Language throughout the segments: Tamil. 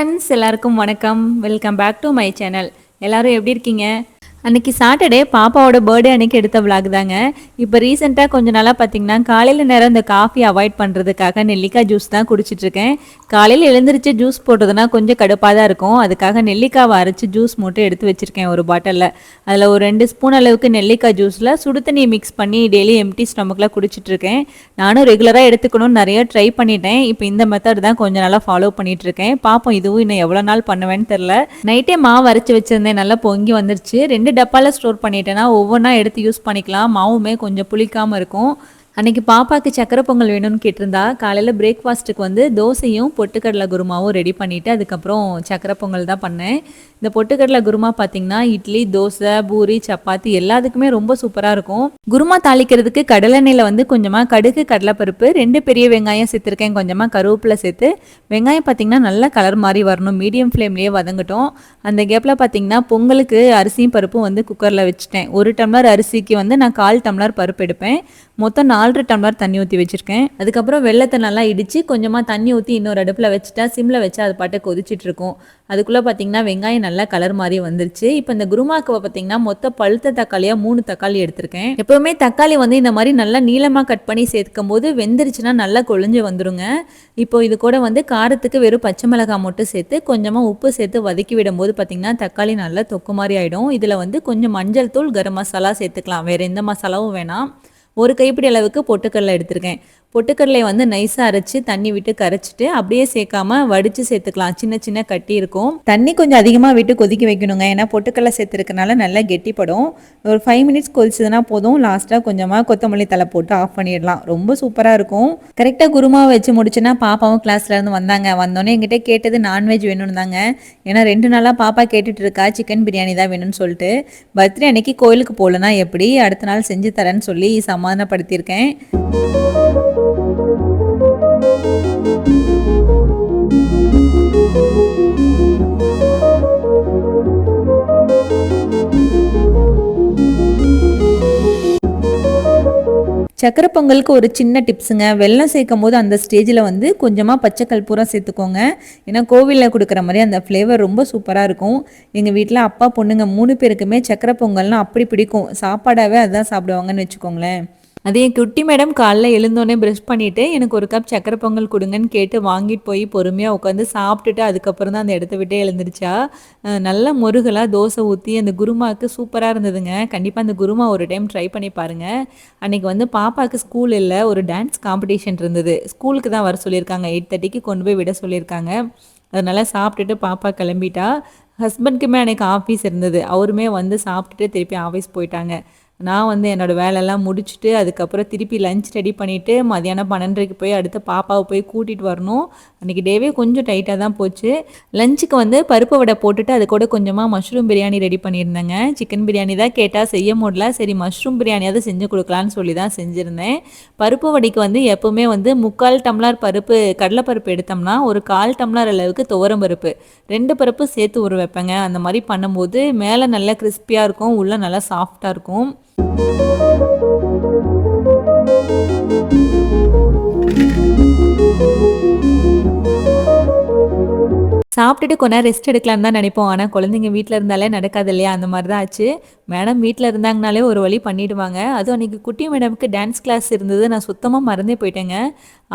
ஃப்ரெண்ட்ஸ் எல்லாருக்கும் வணக்கம். Welcome back to my channel எல்லாரும் எப்படி இருக்கீங்க? அன்னைக்கு சாட்டர்டே பாப்பாவோட பர்த்டே அன்னைக்கு எடுத்த விளாக் தாங்க. இப்போ ரீசெண்டாக கொஞ்ச நாளாக பார்த்தீங்கன்னா காலையில் நேரம் இந்த காஃபி அவாய்ட் பண்ணுறதுக்காக நெல்லிக்காய் ஜூஸ் தான் குடிச்சிட்ருக்கேன் காலையில் எழுந்திரிச்சு ஜூஸ் போட்டதுன்னா கொஞ்சம் கடுப்பாக தான் இருக்கும். அதுக்காக நெல்லிக்காவை அரைச்சி ஜூஸ் மட்டும் எடுத்து வச்சுருக்கேன் ஒரு பாட்டிலில் அதில் ஒரு ரெண்டு ஸ்பூன் அளவுக்கு நெல்லிக்காய் ஜூஸில் சுடு தண்ணி மிக்ஸ் பண்ணி டெய்லி எம்டி ஸ்டொமக்கில் குடிச்சிட்ருக்கேன் நானும் ரெகுலராக எடுத்துக்கணும்னு நிறைய ட்ரை பண்ணிட்டேன். இப்போ இந்த மெத்தட் தான் கொஞ்ச நாளாக ஃபாலோ பண்ணிகிட்ருக்கேன் பார்ப்போம் இதுவும் இன்னும் எவ்வளோ நாள் பண்ணுவேன்னு தெரில நைட்டே மாவு அரைச்சி வச்சுருந்தேன். நல்லா பொங்கி வந்துருச்சு. ரெண்டு டப்பாவில் ஸ்டோர் பண்ணிட்டேன்னா ஒவ்வொன்றா எடுத்து யூஸ் பண்ணிக்கலாம். மாவுமே கொஞ்சம் புளிக்காமல் இருக்கும். அன்னைக்கு பாப்பாக்கு சக்கரை பொங்கல் வேணும்னு கேட்டிருந்தா காலையில் பிரேக்ஃபாஸ்ட்டுக்கு வந்து தோசையும் பொட்டுக்கடலை குருமாவும் ரெடி பண்ணிவிட்டு அதுக்கப்புறம் சக்கரை பொங்கல் தான் பண்ணேன். இந்த பொட்டுக்கடலை குருமா பார்த்தீங்கன்னா இட்லி தோசை பூரி சப்பாத்தி எல்லாத்துக்குமே ரொம்ப சூப்பராக இருக்கும். குருமா தாளிக்கிறதுக்கு கடலெண்ணெயில் வந்து கொஞ்சமாக கடுகு கடலைப்பருப்பு ரெண்டு பெரிய வெங்காயம் சேர்த்துருக்கேன். கொஞ்சமாக கருவேப்பிலை சேர்த்து வெங்காயம் பார்த்தீங்கன்னா நல்லா கலர் மாதிரி வரணும். மீடியம் ஃப்ளேம்லேயே வதங்கட்டும். அந்த கேப்பில் பார்த்திங்கன்னா பொங்கலுக்கு அரிசியும் பருப்பும் வந்து குக்கரில் வச்சுட்டேன். ஒரு டம்ளர் அரிசிக்கு வந்து நான் கால் டம்ளர் பருப்பு எடுப்பேன். மொத்தம் நாலரை டம்ளர் தண்ணி ஊற்றி வச்சுருக்கேன். அதுக்கப்புறம் வெள்ளத்தை நல்லா இடித்து கொஞ்சமாக தண்ணி ஊற்றி இன்னொரு அடுப்பில் வச்சுட்டா சிம்மில் வச்சு அது பாட்டு கொதிச்சிட்டுருக்கும் அதுக்குள்ளே பார்த்தீங்கன்னா வெங்காயம் நல்லா கலர் மாதிரி வந்துருச்சு. இப்போ இந்த குருமாக்குவை பார்த்தீங்கன்னா மொத்த பழுத்த தக்காளியாக மூணு தக்காளி எடுத்திருக்கேன். எப்போவுமே தக்காளி வந்து இந்த மாதிரி நல்லா நீளமாக கட் பண்ணி சேர்க்கும் போது வெந்துருச்சுன்னா நல்லா கொழிஞ்சு வந்துடுங்க இப்போ இது கூட வந்து காரத்துக்கு வெறும் பச்சை மிளகாய் மட்டும் சேர்த்து கொஞ்சமாக உப்பு சேர்த்து வதக்கி விடும்போது பார்த்தீங்கன்னா தக்காளி நல்லா தொக்கு மாதிரி ஆகிடும் இதில் வந்து கொஞ்சம் மஞ்சள் தூள் கரம் மசாலா சேர்த்துக்கலாம். வேறு எந்த மசாலாவும் வேணாம். ஒரு கைப்பிடி அளவுக்கு பொட்டுக்கடலை எடுத்திருக்கேன். பொட்டுக்கடலை வந்து நைஸாக அரைச்சி தண்ணி விட்டு கரைச்சிட்டு அப்படியே சேர்க்காம வடித்து சேர்த்துக்கலாம். சின்ன சின்ன கட்டி இருக்கும். தண்ணி கொஞ்சம் அதிகமாக விட்டு கொதிக்க வைக்கணுங்க. ஏன்னா பொட்டுக்கடலை சேர்த்துருக்கனால நல்லா கெட்டிப்படும். ஒரு ஃபைவ் மினிட்ஸ் கொதிச்சதுன்னா போதும். லாஸ்ட்டாக கொஞ்சமாக கொத்தமல்லி தலை போட்டு ஆஃப் பண்ணிடலாம். ரொம்ப சூப்பராக இருக்கும். கரெக்டாக குருமாவை வச்சு முடிச்சுன்னா பாப்பாவும் கிளாஸ்லேருந்து வந்தாங்க. வந்தோடனே எங்கிட்ட கேட்டது நான்வெஜ் வேணும்னு தாங்க. ஏன்னா ரெண்டு நாளாக பாப்பா கேட்டுட்டு இருக்கா. சிக்கன் பிரியாணி தான் வேணும்னு சொல்லிட்டு. பர்த்டே அன்னைக்கு கோயிலுக்கு போகலன்னா எப்படி? அடுத்த நாள் செஞ்சு தரேன்னு சொல்லி சமா சமாதானப்படுத்தியிருக்கேன். சக்கரை பொங்கலுக்கு ஒரு சின்ன டிப்ஸுங்க. வெள்ளம் சேர்க்கும் போது அந்த ஸ்டேஜில் வந்து கொஞ்சமாக பச்சை கல்பூரம் சேர்த்துக்கோங்க. ஏன்னா கோவிலில் கொடுக்குற மாதிரி அந்த ஃப்ளேவர் ரொம்ப சூப்பராக இருக்கும். எங்கள் வீட்டில் அப்பா பொண்ணுங்க மூணு பேருக்குமே சக்கரை பொங்கல்னால் அப்படி பிடிக்கும். சாப்பாடாகவே அதுதான் சாப்பிடுவாங்கன்னு வச்சுக்கோங்களேன். அதே என் குட்டி மேடம் காலைல எழுந்தோடனே ப்ரெஷ் பண்ணிவிட்டு எனக்கு ஒரு கப் சக்கரை பொங்கல் கொடுங்கன்னு கேட்டு வாங்கிட்டு போய் பொறுமையாக உட்காந்து சாப்பிட்டுட்டு அதுக்கப்புறம் தான் அந்த இடத்த விட்டே எழுந்திருச்சா? நல்லா நல்ல முருகலாக தோசை ஊற்றி அந்த குருமாவுக்கு சூப்பராக இருந்ததுங்க. கண்டிப்பாக அந்த குருமா ஒரு டைம் ட்ரை பண்ணி பாருங்கள் அன்றைக்கி வந்து பாப்பாவுக்கு ஸ்கூல் இல்லை ஒரு டான்ஸ் காம்படிஷன் இருந்தது. ஸ்கூலுக்கு தான் வர சொல்லியிருக்காங்க. எயிட் தேர்ட்டிக்கு கொண்டு போய் விட சொல்லியிருக்காங்க. அதனால் சாப்பிட்டுட்டு பாப்பா கிளம்பிட்டா. ஹஸ்பண்ட்க்குமே அன்றைக்கி ஆஃபீஸ் இருந்தது. அவருமே வந்து சாப்பிட்டுட்டு திருப்பி ஆஃபீஸ் போயிட்டாங்க. நான் வந்து என்னோடய வேலையெல்லாம் முடிச்சுட்டு அதுக்கப்புறம் திருப்பி லஞ்ச் ரெடி பண்ணிவிட்டு மதியானம் பன்னெண்டரைக்கு போய் அடுத்து பாப்பாவை போய் கூட்டிகிட்டு வரணும். அன்றைக்கி டேவே கொஞ்சம் டைட்டாக தான் போச்சு. லஞ்சுக்கு வந்து பருப்பு வடை போட்டுட்டு அது கூட கொஞ்சமாக மஷ்ரூம் பிரியாணி ரெடி பண்ணியிருந்தேங்க. சிக்கன் பிரியாணி தான் கேட்டால் செய்ய முடியல. சரி மஷ்ரூம் பிரியாணியாவது செஞ்சு கொடுக்கலான்னு சொல்லி தான் செஞ்சுருந்தேன். பருப்பு வடைக்கு வந்து எப்போவுமே வந்து முக்கால் டம்ளர் பருப்பு கடலைப்பருப்பு எடுத்தோம்னா ஒரு கால் டம்ளர் அளவுக்கு துவரம் பருப்பு. ரெண்டு பருப்பு சேர்த்து ஊற வைப்பேங்க. அந்த மாதிரி பண்ணும்போது மேலே நல்லா கிறிஸ்பியாக இருக்கும் உள்ளே நல்லா சாஃப்டாக இருக்கும். சாப்பிட்டுட்டு கொஞ்ச நேரம் ரெஸ்ட் எடுக்கலான்னு தான் நினைப்போம். ஆனால் குழந்தைங்க வீட்டில் இருந்தாலே நடக்காது இல்லையா? அந்த மாதிரி தான் ஆச்சு. மேடம் வீட்டில் இருந்தாங்கனாலே ஒரு வழி பண்ணிவிடுவாங்க அதுவும் அன்றைக்கி குட்டி மேடமுக்கு டான்ஸ் கிளாஸ் இருந்தது. நான் சுத்தமாக மறந்தே போயிட்டேங்க.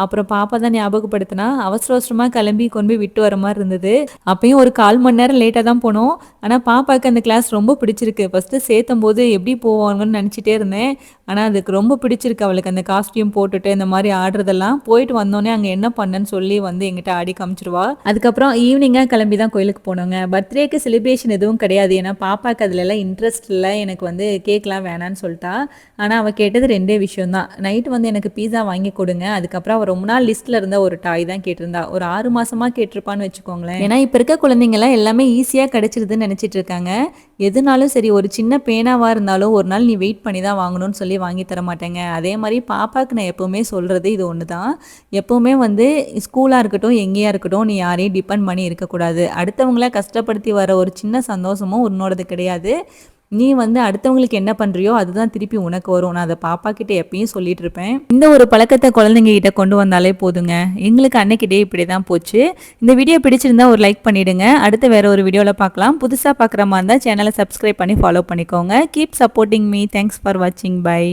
அப்புறம் பாப்பா தான் ஞாபகப்படுத்தினா அவசர அவசரமாக கிளம்பி கொண்டு போய் விட்டு வர மாதிரி இருந்தது. அப்பயும் ஒரு கால் மணி நேரம் லேட்டாக தான் போனோம். ஆனால் பாப்பாவுக்கு அந்த கிளாஸ் ரொம்ப பிடிச்சிருக்கு. ஃபஸ்ட்டு சேர்த்தும் போது எப்படி போவாங்கன்னு நினச்சிட்டே இருந்தேன். ஆனால் அதுக்கு ரொம்ப பிடிச்சிருக்கு அவளுக்கு அந்த காஸ்டியூம் போட்டுட்டு இந்த மாதிரி ஆடுறதெல்லாம். போயிட்டு வந்தோடனே அங்கே என்ன பண்ணேன்னு சொல்லி வந்து எங்கிட்ட ஆடி காமிச்சிருவா. அதுக்கப்புறம் ஈவினிங்காக கிளம்பி தான் கோயிலுக்கு போனோங்க. பர்த்டேக்கு செலிப்ரேஷன் எதுவும் கிடையாது. ஏன்னா பாப்பாவுக்கு அதுலலாம் இன்ட்ரெஸ்ட் இல்லை. எனக்கு வந்து கேக்லாம் வேணான்னு சொல்லிட்டா ஆனால் அவள் கேட்டது ரெண்டே விஷயம் தான் நைட்டு வந்து எனக்கு பீஸா வாங்கி கொடுங்க. அதுக்கப்புறம் அவள் ரொம்ப நாள் லிஸ்ட்டில் இருந்த ஒரு டாய் தான் கேட்டிருந்தா. ஒரு ஆறு மாசமாக கேட்டிருப்பான்னு வச்சுக்கோங்களேன். ஏன்னா இப்போ இருக்க குழந்தைங்கள்லாம் எல்லாமே ஈஸியாக கிடைச்சிருதுன்னு நினச்சிட்டு இருக்காங்க. எதுனாலும் சரி ஒரு சின்ன பேனாவாக இருந்தாலும் ஒரு நாள் நீ வெயிட் பண்ணி தான் வாங்கணும்னு சொல்லி வாங்கி தர மாட்டேங்க. அதே மாதிரி பாப்பாவுக்கு நான் எப்போவுமே சொல்கிறது இது ஒன்று தான் எப்போவுமே வந்து ஸ்கூலாக இருக்கட்டும் எங்கேயா இருக்கட்டும் நீ யாரையும் டிபெண்ட் பண்ணி இருக்கக்கூடாது. அடுத்தவங்கள கஷ்டப்படுத்தி வர ஒரு சின்ன சந்தோஷமும் உன்னோடது கிடையாது. நீ வந்து அடுத்தவங்களுக்கு என்ன பண்ணுறியோ அதுதான் திருப்பி உனக்கு வரும். நான் அதை பாப்பா கிட்ட எப்பயும் சொல்லிட்டு இருப்பேன். இந்த ஒரு பழக்கத்தை குழந்தைங்க கிட்ட கொண்டு வந்தாலே போதுங்க. எங்களுக்கு அன்னைக்கிட்டே இப்படி தான் போச்சு. இந்த வீடியோ பிடிச்சிருந்தா ஒரு லைக் பண்ணிடுங்க. அடுத்து வேற ஒரு வீடியோவில் பார்க்கலாம் புதுசாக பார்க்குற மாதிரி இருந்தால் சேனலை சப்ஸ்கிரைப் பண்ணி ஃபாலோ பண்ணிக்கோங்க. Keep supporting me thanks for வாட்சிங் பை